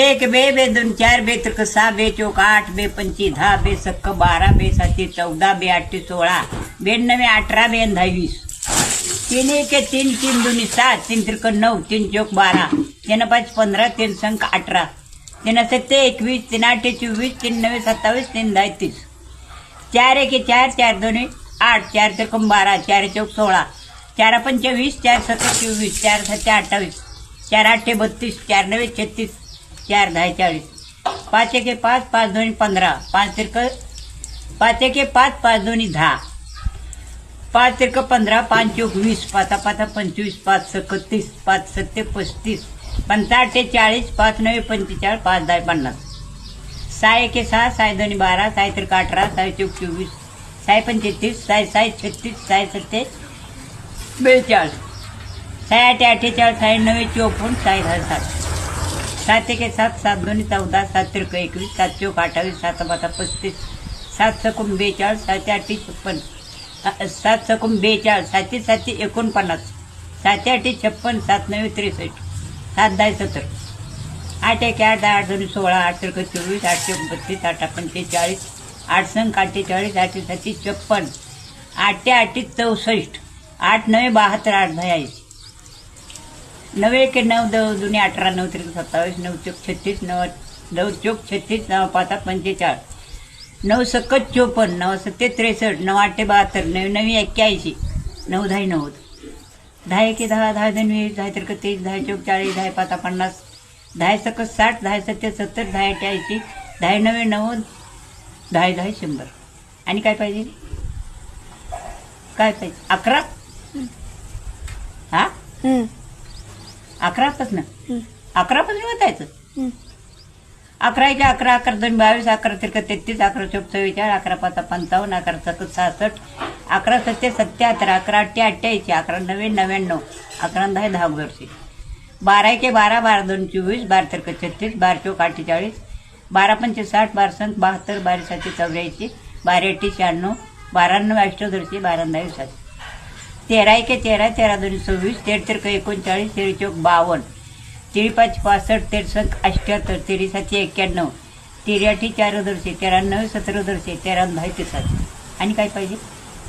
एक बे बे दोन चार बे त्रिक सहा बे चौक आठ बे पंची दहा बे सक्क बारा बे साती चौदा बे आठशे सोळा बे नवे अठरा बे आणि दहावीस तीन एक तीन तीन दोन्ही सात तीन त्रिक नऊ तीन चौक बारा. तीन पाच पंधरा तीन संख अठरा. तीन सत्ते एकवीस तीन आठ चोवीस तीन नवे सत्तावीस तीन दहा तीस चार एके चार चार दोन्ही आठ चार त्रिकम बारा चार चौक सोळा. चार पंचवीस चार सत्तर चोवीस चार सत्ते अठ्ठावीस. चार आठे बत्तीस चार नवे छत्तीस. चार दहा चाळीस. पाच एके पाच पाच दोन्ही पंधरा. पाच तिरक पाच एके पाच पाच दोन्ही दहा. पाच तिरक पंधरा पाच चौक वीस पाचा पाचा पंचवीस. पाच सकतीस पाच सत्ते पस्तीस. पंचाठे चाळीस. पाच नवे पंचेचाळीस. पाच दहा पन्नास. सहा एके सहा साय दोन्ही बारा. साय तिरक अठरा. साय चौक चोवीस. साय पंचेतीस. साय साय छत्तीस. साय सत्ते बेचाळीस. साय आठे अठ्ठेचाळीस साय नवे चोपन्न. साय दहा सात. सात एके सात सात दोन्ही चौदा सात त्रिक एकवीस सात चौक अठ्ठावीस सात पाचा पस्तीस सात सकून बेचाळीस सात आठी छप्पन सात सकून बेचाळीस सातशे सातशे एकोणपन्नास सातशे आठशे छप्पन सात नव्वे त्रेसष्ट सात दहा सत्तर आठ एक आठ दहा आठ दोन्ही सोळा आठ त्रिक चोवीस आठशे बत्तीस आठ पंचेचाळीस आठ संख अठ्ठेचाळीस आठशे सातशे छप्पन आठशे आठशे चौसष्ट आठ नवे बहात्तर आठ दहा ऐंशी नवे के नऊ दव जुने अठरा नऊ त्रिक सत्तावीस नऊ चौक छत्तीस नऊ नऊ चौक छत्तीस नऊ पाच पंचेचाळीस नऊ सक्कत चोपन्न नऊ सत्ते त्रेसष्ट नऊ आठे बहात्तर नऊ नवी एक्क्याऐंशी नऊ दहा नव्वद दहा एके दहा दहा दोन वीस दहा त्रिक तीस दहा चौक चाळीस दहा पाच पन्नास दहा सकत साठ दहा सत्ते सत्तर दहा अठ्ठे ऐंशी दहा नव्वे नव्वद दहा दहा शंभर. आणि काय पाहिजे? काय पाहिजे? अकरा? हा? अकरापासून अकरापासून बतायचं हम्म. अकरा अकरा अकरा दोन बावीस अकरा तिरक तेहतीस अकरा चौक चव्वेचाळीस अकरा पाच पंचावन्न अकरा सकत सहासष्ट अकरा सत्ते सत्याहत्तर अकरा अठ्ठे अठ्ठ्याऐंशी अकरा नव्वे नव्याण्णव अकरा दहा दहा वर्षे. बारा एके बारा बारा दोन चोवीस बारा तिरक छत्तीस बारा चौक अठ्ठेचाळीस बारा पंचे साठ बारा संख बहात्तर बारा सातशे चौऱ्याऐंशी बारा अठ्ठे शहाण्णव बारा नऊ अष्टदोरशे बारा दहा सातशे. तेरा एके तेरा तेरा दोन सव्वीस तेर एकोणचाळीस तेरी चौक बावन्न. तेरी पाच पासष्ट तेर अठ्ठ्याहत्तर तेरी सातशे एक्क्याण्णव. तेरी अठी चार दरशे तेरा नऊ सतरा दरशे तेरा दहा ते सात आणि काय पाहिजे?